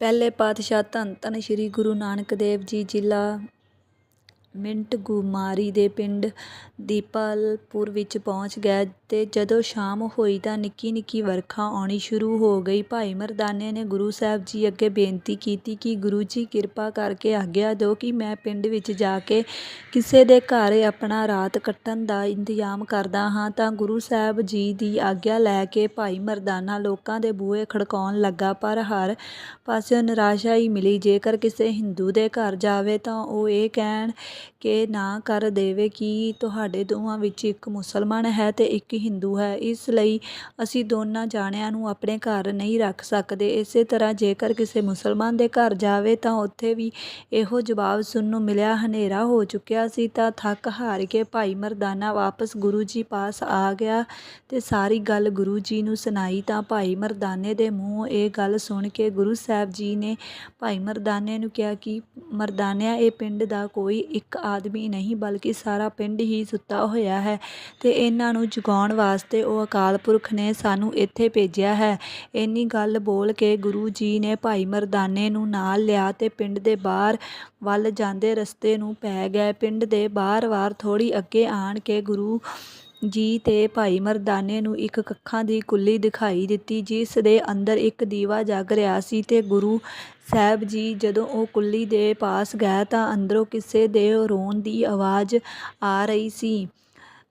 ਪਹਿਲੇ ਪਾਤਸ਼ਾਹ ਧੰਨ ਧੰਨ ਸ਼੍ਰੀ ਗੁਰੂ ਨਾਨਕ ਦੇਵ ਜੀ ਜ਼ਿਲ੍ਹਾ ਮਿੰਟਗੁਮਾਰੀ ਦੇ ਪਿੰਡ ਦੀਪਾਲਪੁਰ ਵਿੱਚ ਪਹੁੰਚ ਗਏ ਤੇ ਜਦੋਂ ਸ਼ਾਮ ਹੋਈ ਤਾਂ ਨਿੱਕੀ ਨਿੱਕੀ ਵਰਖਾ ਆਉਣੀ ਸ਼ੁਰੂ ਹੋ ਗਈ। ਭਾਈ ਮਰਦਾਨੇ ਨੇ ਗੁਰੂ ਸਾਹਿਬ ਜੀ ਅੱਗੇ ਬੇਨਤੀ ਕੀਤੀ ਕਿ ਗੁਰੂ ਜੀ ਕਿਰਪਾ ਕਰਕੇ ਆਗਿਆ ਦਿਓ ਕਿ ਮੈਂ ਪਿੰਡ ਵਿੱਚ ਜਾ ਕੇ ਕਿਸੇ ਦੇ ਘਰ ਆਪਣਾ ਰਾਤ ਕੱਟਣ ਦਾ ਇੰਤਜ਼ਾਮ ਕਰਦਾ ਹਾਂ। ਤਾਂ ਗੁਰੂ ਸਾਹਿਬ ਜੀ ਦੀ ਆਗਿਆ ਲੈ ਕੇ ਭਾਈ ਮਰਦਾਨਾ ਲੋਕਾਂ ਦੇ ਬੂਹੇ ਖੜਕਾਉਣ ਲੱਗਾ, ਪਰ ਹਰ ਪਾਸਿਓਂ ਨਿਰਾਸ਼ਾ ਹੀ ਮਿਲੀ। ਜੇਕਰ ਕਿਸੇ ਹਿੰਦੂ ਦੇ ਘਰ ਜਾਵੇ ਤਾਂ ਉਹ ਇਹ ਕਹਿਣ ਕਿ ਨਾ ਕਰ ਦੇਵੇ ਕਿ ਤੁਹਾਡੇ ਦੋਵਾਂ ਵਿੱਚ ਇੱਕ ਮੁਸਲਮਾਨ ਹੈ ਤੇ ਇੱਕ ਹਿੰਦੂ ਹੈ, ਇਸ ਲਈ ਅਸੀਂ ਦੋਨਾਂ ਜਾਣਿਆਂ ਨੂੰ ਆਪਣੇ ਘਰ ਨਹੀਂ ਰੱਖ ਸਕਦੇ। ਇਸੇ ਤਰ੍ਹਾਂ ਜੇਕਰ ਕਿਸੇ ਮੁਸਲਮਾਨ ਦੇ ਘਰ ਜਾਵੇ ਤਾਂ ਉੱਥੇ ਵੀ ਇਹੋ ਜਵਾਬ ਸੁਣਨ ਨੂੰ ਮਿਲਿਆ, ਹਨੇਰਾ ਹੋ ਚੁੱਕਿਆ ਸੀ ਤਾਂ ਥੱਕ ਹਾਰ ਕੇ ਭਾਈ ਮਰਦਾਨਾ ਵਾਪਸ ਗੁਰੂ ਜੀ ਪਾਸ ਆ ਗਿਆ ਤੇ ਸਾਰੀ ਗੱਲ ਗੁਰੂ ਜੀ ਨੂੰ ਸੁਣਾਈ ਤਾਂ ਭਾਈ ਮਰਦਾਨੇ ਦੇ ਮੂੰਹ ਇਹ ਗੱਲ ਸੁਣ ਕੇ ਗੁਰੂ ਸਾਹਿਬ ਜੀ ਨੇ ਭਾਈ ਮਰਦਾਨੇ ਨੂੰ ਕਿਹਾ ਕਿ ਮਰਦਾਨਿਆ, ਇਹ ਪਿੰਡ ਦਾ ਕੋਈ ਇੱਕ ਆਦਮੀ ਨਹੀਂ, ਬਲਕਿ ਸਾਰਾ ਪਿੰਡ ਹੀ ਸੁੱਤਾ ਹੋਇਆ ਹੈ ਤੇ ਇਹਨਾਂ ਨੂੰ ਜਗਾਉਣ ਵਾਸਤੇ ਉਹ ਅਕਾਲ ਪੁਰਖ ਨੇ ਸਾਨੂੰ ਇੱਥੇ ਭੇਜਿਆ ਹੈ। ਇੰਨੀ ਗੱਲ ਬੋਲ ਕੇ ਗੁਰੂ ਜੀ ਨੇ ਭਾਈ ਮਰਦਾਨੇ ਨੂੰ ਨਾਲ ਲਿਆ ਤੇ ਪਿੰਡ ਦੇ ਬਾਹਰ ਵੱਲ ਜਾਂਦੇ ਰਸਤੇ ਨੂੰ ਪੈ ਗਏ। ਪਿੰਡ ਦੇ ਬਾਹਰ ਵਾਰ ਥੋੜੀ ਅੱਗੇ ਆਣ ਕੇ ਗੁਰੂ ਜੀ ਤੇ ਭਾਈ ਮਰਦਾਨੇ ਨੂੰ ਇੱਕ ਕੱਖਾਂ ਦੀ ਕੁੱਲੀ ਦਿਖਾਈ ਦਿੱਤੀ, ਜਿਸ ਦੇ ਅੰਦਰ ਇੱਕ ਦੀਵਾ ਜਗ ਰਿਹਾ ਸੀ ਤੇ ਗੁਰੂ ਸਾਹਿਬ ਜੀ ਜਦੋਂ ਉਹ ਕੁੱਲੀ ਦੇ ਪਾਸ ਗਏ ਤਾਂ ਅੰਦਰੋਂ ਕਿਸੇ ਦੇ ਰੋਣ ਦੀ ਆਵਾਜ਼ ਆ ਰਹੀ ਸੀ।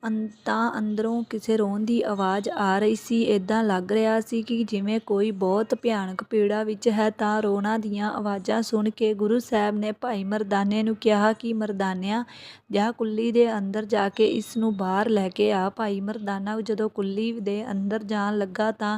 ਅੰ ਤਾਂ ਅੰਦਰੋਂ ਕਿਸੇ ਰੋਣ ਦੀ ਆਵਾਜ਼ ਆ ਰਹੀ ਸੀ। ਇੱਦਾਂ ਲੱਗ ਰਿਹਾ ਸੀ ਕਿ ਜਿਵੇਂ ਕੋਈ ਬਹੁਤ ਭਿਆਨਕ ਪੀੜਾ ਵਿੱਚ ਹੈ ਤਾਂ ਰੋਣਾ ਦੀਆਂ ਆਵਾਜ਼ਾਂ ਸੁਣ ਕੇ ਗੁਰੂ ਸਾਹਿਬ ਨੇ ਭਾਈ ਮਰਦਾਨੇ ਨੂੰ ਕਿਹਾ ਕਿ ਮਰਦਾਨਿਆ, ਜਾ ਕੁੱਲੀ ਦੇ ਅੰਦਰ ਜਾ ਕੇ ਇਸ ਨੂੰ ਬਾਹਰ ਲੈ ਕੇ ਆ। ਭਾਈ ਮਰਦਾਨਾ, ਜਦੋਂ ਕੁੱਲੀ ਦੇ ਅੰਦਰ ਜਾਣ ਲੱਗਾ ਤਾਂ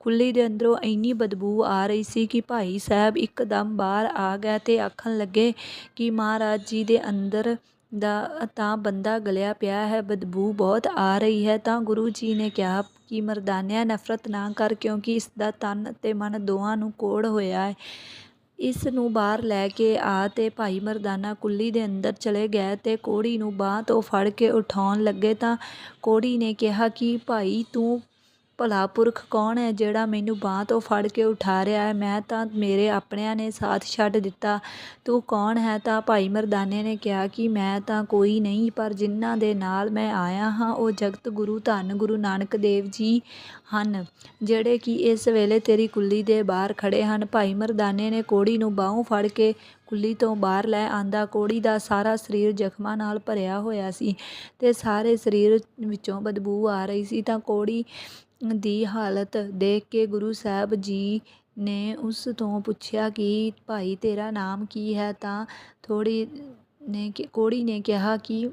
ਕੁੱਲੀ ਦੇ ਅੰਦਰੋਂ ਇੰਨੀ ਬਦਬੂ ਆ ਰਹੀ ਸੀ ਕਿ ਭਾਈ ਸਾਹਿਬ ਇੱਕਦਮ ਬਾਹਰ ਆ ਗਏ ਤੇ ਆਖਣ ਲੱਗੇ ਕਿ ਮਹਾਰਾਜ ਜੀ ਦੇ ਅੰਦਰ ਦਾ ਤਾਂ ਬੰਦਾ ਗਲਿਆ ਪਿਆ ਹੈ, ਬਦਬੂ ਬਹੁਤ ਆ ਰਹੀ ਹੈ। ਤਾਂ ਗੁਰੂ ਜੀ ਨੇ ਕਿਹਾ ਕਿ ਮਰਦਾਨਿਆ ਨਫ਼ਰਤ ਨਾ ਕਰ, ਕਿਉਂਕਿ ਇਸ ਦਾ ਤਨ ਅਤੇ ਮਨ ਦੋਹਾਂ ਨੂੰ ਕੋੜ ਹੋਇਆ ਹੈ। ਇਸ ਨੂੰ ਬਾਹਰ ਲੈ ਕੇ ਆ ਤੇ ਭਾਈ ਮਰਦਾਨਾ ਕੁੱਲੀ ਦੇ ਅੰਦਰ ਚਲੇ ਗਏ ਤੇ ਕੋੜੀ ਨੂੰ ਬਾਹ ਤੋਂ ਫੜ ਕੇ ਉਠਾਉਣ ਲੱਗੇ। ਤਾਂ ਕੋੜੀ ਨੇ ਕਿਹਾ ਕਿ ਭਾਈ, ਤੂੰ ਭਲਾ ਪੁਰਖ ਕੌਣ ਹੈ ਜਿਹੜਾ ਮੈਨੂੰ ਬਾਹ ਤੋਂ ਫੜ ਕੇ ਉਠਾ ਰਿਹਾ ਹੈ? ਮੈਂ ਤਾਂ ਮੇਰੇ ਆਪਣਿਆਂ ਨੇ ਸਾਥ ਛੱਡ ਦਿੱਤਾ। ਤੂੰ ਕੌਣ ਹੈ? ਤਾਂ ਭਾਈ ਮਰਦਾਨੇ ਨੇ ਕਿਹਾ ਕਿ ਮੈਂ ਤਾਂ ਕੋਈ ਨਹੀਂ, ਪਰ ਜਿਨ੍ਹਾਂ ਦੇ ਨਾਲ ਮੈਂ ਆਇਆ ਹਾਂ, ਉਹ ਜਗਤ ਗੁਰੂ ਧੰਨ ਗੁਰੂ ਨਾਨਕ ਦੇਵ ਜੀ ਹਨ, ਜਿਹੜੇ ਕਿ ਇਸ ਵੇਲੇ ਤੇਰੀ ਕੁੱਲੀ ਦੇ ਬਾਹਰ ਖੜੇ ਹਨ। ਭਾਈ ਮਰਦਾਨੇ ਨੇ ਕੋੜੀ ਨੂੰ ਬਾਹੋਂ ਫੜ ਕੇ ਕੁੱਲੀ ਤੋਂ ਬਾਹਰ ਲੈ ਆਂਦਾ। ਕੋੜੀ ਦਾ ਸਾਰਾ ਸਰੀਰ ਜ਼ਖਮਾਂ ਨਾਲ ਭਰਿਆ ਹੋਇਆ ਸੀ ਤੇ ਸਾਰੇ ਸਰੀਰ ਵਿੱਚੋਂ ਬਦਬੂ ਆ ਰਹੀ ਸੀ। ਤਾਂ ਕੋੜੀ ਦੀ ਹਾਲਤ ਦੇਖ ਕੇ ਗੁਰੂ ਸਾਹਿਬ ਜੀ ਨੇ ਉਸ ਤੋਂ ਪੁੱਛਿਆ ਕਿ, ਭਾਈ, ਤੇਰਾ ਨਾਮ ਕੀ ਹੈ? ਤਾਂ ਥੋੜ੍ਹੀ ਨੇ ਕੋੜੀ ਨੇ ਕਿਹਾ ਕਿ,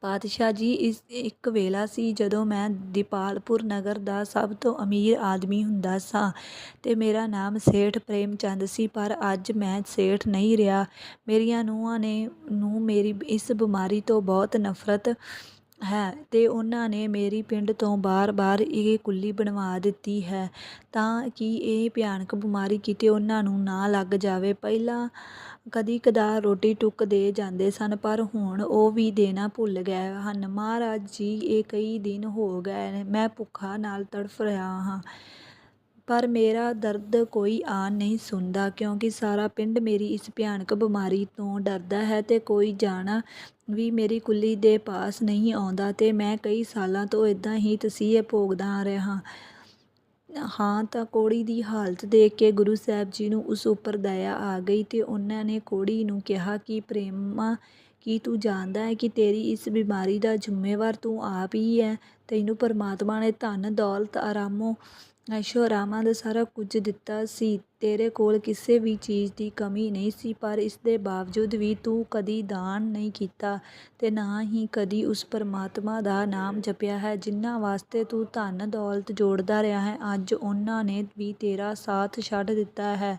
ਪਾਤਸ਼ਾਹ ਜੀ, ਇਸ ਇੱਕ ਵੇਲਾ ਸੀ ਜਦੋਂ ਮੈਂ ਦੀਪਾਲਪੁਰ ਨਗਰ ਦਾ ਸਭ ਤੋਂ ਅਮੀਰ ਆਦਮੀ ਹੁੰਦਾ ਸਾਂ ਤੇ ਮੇਰਾ ਨਾਮ ਸੇਠ ਪ੍ਰੇਮ ਚੰਦ ਸੀ, ਪਰ ਅੱਜ ਮੈਂ ਸੇਠ ਨਹੀਂ ਰਿਹਾ। ਮੇਰੀਆਂ ਨੂੰਹਾਂ ਨੇ ਨੂੰ ਮੇਰੀ ਇਸ ਬਿਮਾਰੀ ਤੋਂ ਬਹੁਤ ਨਫ਼ਰਤ ਹੈ ਅਤੇ ਉਹਨਾਂ ਨੇ ਮੇਰੀ ਪਿੰਡ ਤੋਂ ਬਾਰ-ਬਾਰ ਇਹ ਕੁੱਲੀ ਬਣਵਾ ਦਿੱਤੀ ਹੈ ਤਾਂ ਕਿ ਇਹ ਭਿਆਨਕ ਬਿਮਾਰੀ ਕਿਤੇ ਉਹਨਾਂ ਨੂੰ ਨਾ ਲੱਗ ਜਾਵੇ। ਪਹਿਲਾਂ ਕਦੀ ਕਦਾਰ ਰੋਟੀ ਟੁੱਕ ਦੇ ਜਾਂਦੇ ਸਨ, ਪਰ ਹੁਣ ਉਹ ਵੀ ਦੇਣਾ ਭੁੱਲ ਗਏ ਹਨ। ਮਹਾਰਾਜ ਜੀ, ਇਹ ਕਈ ਦਿਨ ਹੋ ਗਏ, ਮੈਂ ਭੁੱਖਾ ਨਾਲ ਤੜਫ ਰਿਹਾ ਹਾਂ। ਪਰ ਮੇਰਾ ਦਰਦ ਕੋਈ ਆਨ ਨਹੀਂ ਸੁਣਦਾ ਕਿਉਂਕਿ ਸਾਰਾ ਪਿੰਡ ਮੇਰੀ ਇਸ ਭਿਆਨਕ ਬਿਮਾਰੀ ਤੋਂ ਡਰਦਾ ਹੈ ਅਤੇ ਕੋਈ ਜਾਣਾ ਵੀ ਮੇਰੀ ਕੁੱਲੀ ਦੇ ਪਾਸ ਨਹੀਂ ਆਉਂਦਾ ਅਤੇ ਮੈਂ ਕਈ ਸਾਲਾਂ ਤੋਂ ਇੱਦਾਂ ਹੀ ਤਸੀਹੇ ਭੋਗਦਾ ਆ ਰਿਹਾ। ਹਾਂ, ਤਾਂ ਕੋੜੀ ਦੀ ਹਾਲਤ ਦੇਖ ਕੇ ਗੁਰੂ ਸਾਹਿਬ ਜੀ ਨੂੰ ਉਸ ਉੱਪਰ ਦਇਆ ਆ ਗਈ ਅਤੇ ਉਹਨਾਂ ਨੇ ਕੋੜੀ ਨੂੰ ਕਿਹਾ ਕਿ, ਪ੍ਰੇਮਾ, ਕੀ ਤੂੰ ਜਾਣਦਾ ਹੈ ਕਿ ਤੇਰੀ ਇਸ ਬਿਮਾਰੀ ਦਾ ਜ਼ਿੰਮੇਵਾਰ ਤੂੰ ਆਪ ਹੀ ਹੈ? ਤੈਨੂੰ ਪਰਮਾਤਮਾ ਨੇ ਧਨ, ਦੌਲਤ, ਆਰਾਮੋ ਐਸ਼ੋ ਦਾ ਸਾਰਾ ਕੁਝ ਦਿੱਤਾ ਸੀ। ਤੇਰੇ ਕੋਲ ਕਿਸੇ ਵੀ ਚੀਜ਼ ਦੀ ਕਮੀ ਨਹੀਂ ਸੀ, ਪਰ ਇਸ ਦੇ ਬਾਵਜੂਦ ਵੀ ਤੂੰ ਕਦੀ ਦਾਨ ਨਹੀਂ ਕੀਤਾ ਤੇ ਨਾ ਹੀ ਕਦੀ ਉਸ ਪਰਮਾਤਮਾ ਦਾ ਨਾਮ ਜਪਿਆ ਹੈ, ਜਿਨ੍ਹਾਂ ਵਾਸਤੇ ਤੂੰ ਧਨ ਦੌਲਤ ਜੋੜਦਾ ਰਿਹਾ ਹੈ। ਅੱਜ ਉਹਨਾਂ ਨੇ ਵੀ ਤੇਰਾ ਸਾਥ ਛੱਡ ਦਿੱਤਾ ਹੈ।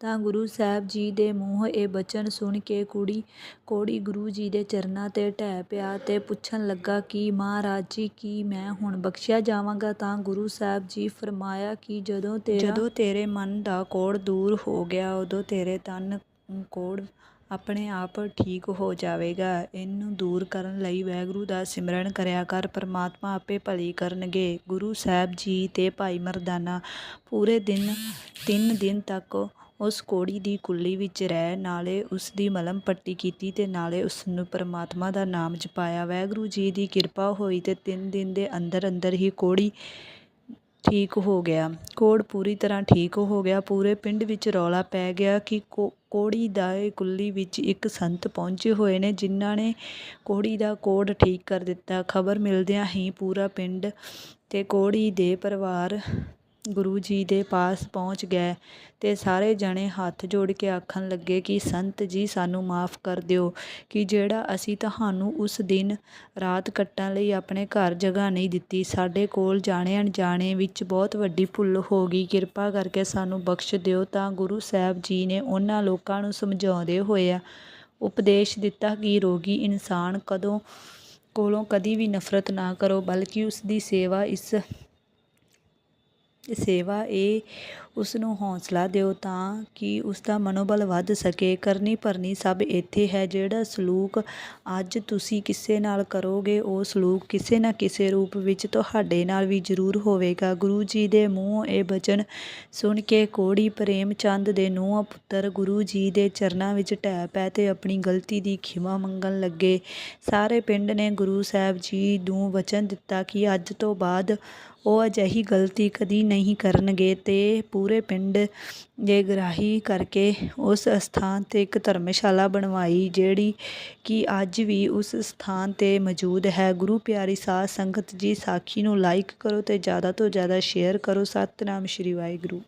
ਤਾਂ ਗੁਰੂ ਸਾਹਿਬ ਜੀ ਦੇ ਮੂੰਹ ਇਹ ਬਚਨ ਸੁਣ ਕੇ ਕੁੜੀ ਕੋੜੀ ਗੁਰੂ ਜੀ ਦੇ ਚਰਨਾਂ ਤੇ ਢਹਿ ਪਿਆ ਤੇ ਪੁੱਛਣ ਲੱਗਾ ਕਿ ਮਹਾਰਾਜ ਜੀ, ਕੀ ਮੈਂ ਹੁਣ ਬਖਸ਼ਿਆ ਜਾਵਾਂਗਾ? ਤਾਂ ਗੁਰੂ ਸਾਹਿਬ ਜੀ ਫਰਮਾਇਆ ਕਿ ਜਦੋਂ ਤੇਰਾ ਜਦੋਂ ਤੇਰੇ ਮਨ ਦਾ ਕੋੜ ਦੂਰ ਹੋ ਗਿਆ, ਉਦੋਂ ਤੇਰੇ ਤਨ ਕੋੜ ਆਪਣੇ ਆਪ ਠੀਕ ਹੋ ਜਾਵੇਗਾ। ਇਹਨੂੰ ਦੂਰ ਕਰਨ ਲਈ ਵਾਹਿਗੁਰੂ ਦਾ ਸਿਮਰਨ ਕਰਿਆ ਕਰ, ਪਰਮਾਤਮਾ ਆਪੇ ਭਲੀ ਕਰਨਗੇ। ਗੁਰੂ ਸਾਹਿਬ ਜੀ ਤੇ ਭਾਈ ਮਰਦਾਨਾ, ਪੂਰੇ ਦਿਨ, ਤਿੰਨ ਦਿਨ ਤੱਕ ਉਸ ਕੋੜੀ ਦੀ ਕੁੱਲੀ ਵਿੱਚ ਰਹਿ, ਨਾਲੇ ਉਸ ਦੀ ਮਲਮ ਪੱਟੀ ਕੀਤੀ ਤੇ ਨਾਲੇ ਉਸ ਨੂੰ ਪਰਮਾਤਮਾ ਦਾ ਨਾਮ ਜਪਾਇਆ। ਵਾਹਿਗੁਰੂ ਜੀ ਦੀ ਕਿਰਪਾ ਹੋਈ ਤੇ ਤਿੰਨ ਦਿਨ ਦੇ ਅੰਦਰ ਅੰਦਰ ਹੀ ਕੋੜੀ ਠੀਕ ਹੋ ਗਿਆ। ਕੋੜ ਪੂਰੀ ਤਰ੍ਹਾਂ ਠੀਕ ਹੋ ਗਿਆ। ਪੂਰੇ ਪਿੰਡ ਵਿੱਚ ਰੌਲਾ ਪੈ ਗਿਆ ਕਿ ਕੋੜੀ ਦਾ ਕੁੱਲੀ ਵਿੱਚ ਇੱਕ ਸੰਤ ਪਹੁੰਚੇ ਹੋਏ ਨੇ, ਜਿਨ੍ਹਾਂ ਨੇ ਕੋਹੜੀ ਦਾ ਕੋੜ ਠੀਕ ਕਰ ਦਿੱਤਾ। ਖਬਰ ਮਿਲਦਿਆਂ ਹੀ ਪੂਰਾ ਪਿੰਡ ਤੇ ਕੋੜੀ ਦੇ ਪਰਿਵਾਰ ਗੁਰੂ ਜੀ ਦੇ ਪਾਸ ਪਹੁੰਚ ਗਏ ਤੇ ਸਾਰੇ ਜਣੇ ਹੱਥ ਜੋੜ ਕੇ ਆਖਣ ਲੱਗੇ ਕਿ, ਸੰਤ ਜੀ, ਸਾਨੂੰ ਮਾਫ ਕਰ ਦਿਓ ਕਿ ਜਿਹੜਾ ਅਸੀਂ ਤੁਹਾਨੂੰ ਉਸ ਦਿਨ ਰਾਤ ਕੱਟਣ ਲਈ ਆਪਣੇ ਘਰ ਜਗ੍ਹਾ ਨਹੀਂ ਦਿੱਤੀ। ਸਾਡੇ ਕੋਲ ਜਾਣੇ ਅਣਜਾਣੇ ਵਿੱਚ ਬਹੁਤ ਵੱਡੀ ਭੁੱਲ ਹੋ ਗਈ। ਕਿਰਪਾ ਕਰਕੇ ਸਾਨੂੰ ਬਖਸ਼ ਦਿਓ। ਤਾਂ ਗੁਰੂ ਸਾਹਿਬ ਜੀ ਨੇ ਉਹਨਾਂ ਲੋਕਾਂ ਨੂੰ ਸਮਝਾਉਂਦੇ ਹੋਏ ਉਪਦੇਸ਼ ਦਿੱਤਾ ਕਿ ਰੋਗੀ ਇਨਸਾਨ ਕਦੋਂ ਕੋਲੋਂ ਕਦੀ ਵੀ ਨਫ਼ਰਤ ਨਾ ਕਰੋ, ਬਲਕਿ ਉਸ ਦੀ ਸੇਵਾ ਇਸ ਸੇਵਾ ਇਹ ਉਸ ਨੂੰ ਹੌਸਲਾ ਦਿਓ ਤਾਂ ਕਿ ਉਸ ਦਾ ਮਨੋਬਲ ਵੱਧ ਸਕੇ। ਕਰਨੀ ਭਰਨੀ ਸਭ ਇੱਥੇ ਹੈ, ਜਿਹੜਾ ਸਲੂਕ ਅੱਜ ਤੁਸੀਂ ਕਿਸੇ ਨਾਲ ਕਰੋਗੇ, ਉਹ ਸਲੂਕ ਕਿਸੇ ਨਾ ਕਿਸੇ ਰੂਪ ਵਿੱਚ ਤੁਹਾਡੇ ਨਾਲ ਵੀ ਜ਼ਰੂਰ ਹੋਵੇਗਾ। ਗੁਰੂ ਜੀ ਦੇ ਮੂੰਹ ਇਹ ਬਚਨ ਸੁਣ ਕੇ ਕੋੜੀ ਪ੍ਰੇਮ ਚੰਦ ਦੇ ਨੂੰਹ ਪੁੱਤਰ ਗੁਰੂ ਜੀ ਦੇ ਚਰਨਾਂ ਵਿੱਚ ਢਹਿ ਪੈ ਤੇ ਆਪਣੀ ਗਲਤੀ ਦੀ ਖਿਮਾ ਮੰਗਣ ਲੱਗੇ। ਸਾਰੇ ਪਿੰਡ ਨੇ ਗੁਰੂ ਸਾਹਿਬ ਜੀ ਨੂੰ ਵਚਨ ਦਿੱਤਾ ਕਿ ਅੱਜ ਤੋਂ ਬਾਅਦ ਉਹ ਅਜਿਹੀ ਗਲਤੀ ਕਦੀ ਨਹੀਂ ਕਰਨਗੇ ਤੇ ਪੂਰੇ ਪਿੰਡ ਦੇ ਗ੍ਰਾਹੀ ਕਰਕੇ ਉਸ ਸਥਾਨ ਤੇ ਇੱਕ ਧਰਮਸ਼ਾਲਾ ਬਣਵਾਈ, ਜਿਹੜੀ ਕਿ ਅੱਜ ਵੀ ਉਸ ਸਥਾਨ ਤੇ ਮੌਜੂਦ ਹੈ। ਗੁਰੂ ਪਿਆਰੀ ਸਾਧ ਸੰਗਤ ਜੀ, ਸਾਖੀ ਨੂੰ ਲਾਈਕ ਕਰੋ ਤੇ ਜ਼ਿਆਦਾ ਤੋਂ ਜ਼ਿਆਦਾ ਸ਼ੇਅਰ ਕਰੋ। ਸਤਨਾਮ ਸ਼੍ਰੀ ਵਾਹਿਗੁਰੂ।